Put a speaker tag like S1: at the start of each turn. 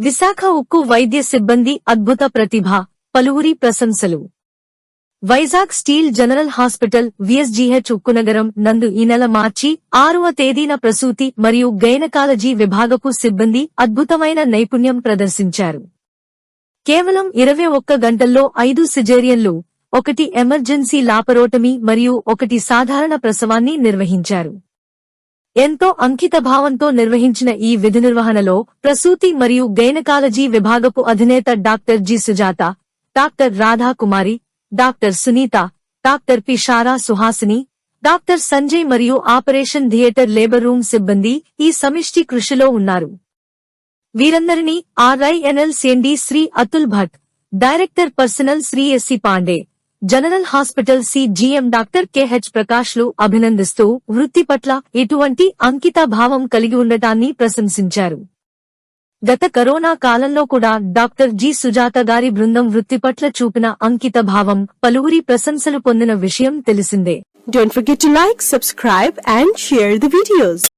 S1: విశాఖ ఉక్కు వైద్య సిబ్బంది అద్భుత ప్రతిభ పలువురి ప్రశంసలు. Vizag steel general hospital VSGH Ukkunagaram నందు ఈ నెల మార్చి ఆరవ తేదీన ప్రసూతి మరియు గైనకాలజీ విభాగపు సిబ్బంది అద్భుతమైన నైపుణ్యం ప్రదర్శించారు. కేవలం ఇరవై ఒక్క గంటల్లో ఐదు సిజేరియన్లు ఒకటి ఎమర్జెన్సీ లాపరోటమీ మరియు ఒకటి సాధారణ ప్రసవాన్ని నిర్వహించారు. ఎంతో అంకిత భావంతో నిర్వహించిన ఈ విధి నిర్వహణలో ప్రసూతి మరియు గైనకాలజీ విభాగపు అధినేత doctor G Sujatha doctor Radhakumari doctor Sunitha doctor P Sarah Suhasini doctor Sanjay మరియు ఆపరేషన్ థియేటర్ లేబర్ రూమ్ సిబ్బంది ఈ సమిష్టి కృషిలో ఉన్నారు. వీరందరినీ RINL CMD Shri Atul Bhat director personnel Shri SC Pande general hospital C GM doctor KH ప్రకాష్లు అభినందిస్తూ వృత్తి పట్ల ఎటువంటి అంకిత భావం కలిగి ఉండటాన్ని ప్రశంసించారు గత కరోనా కాలంలో కూడా డాక్టర్ జి సుజాత గారి బృందం వృత్తి పట్ల చూపిన అంకిత భావం పలువురి ప్రశంసలు పొందిన విషయం తెలిసిందే
S2: don't forget like subscribe and share the videos.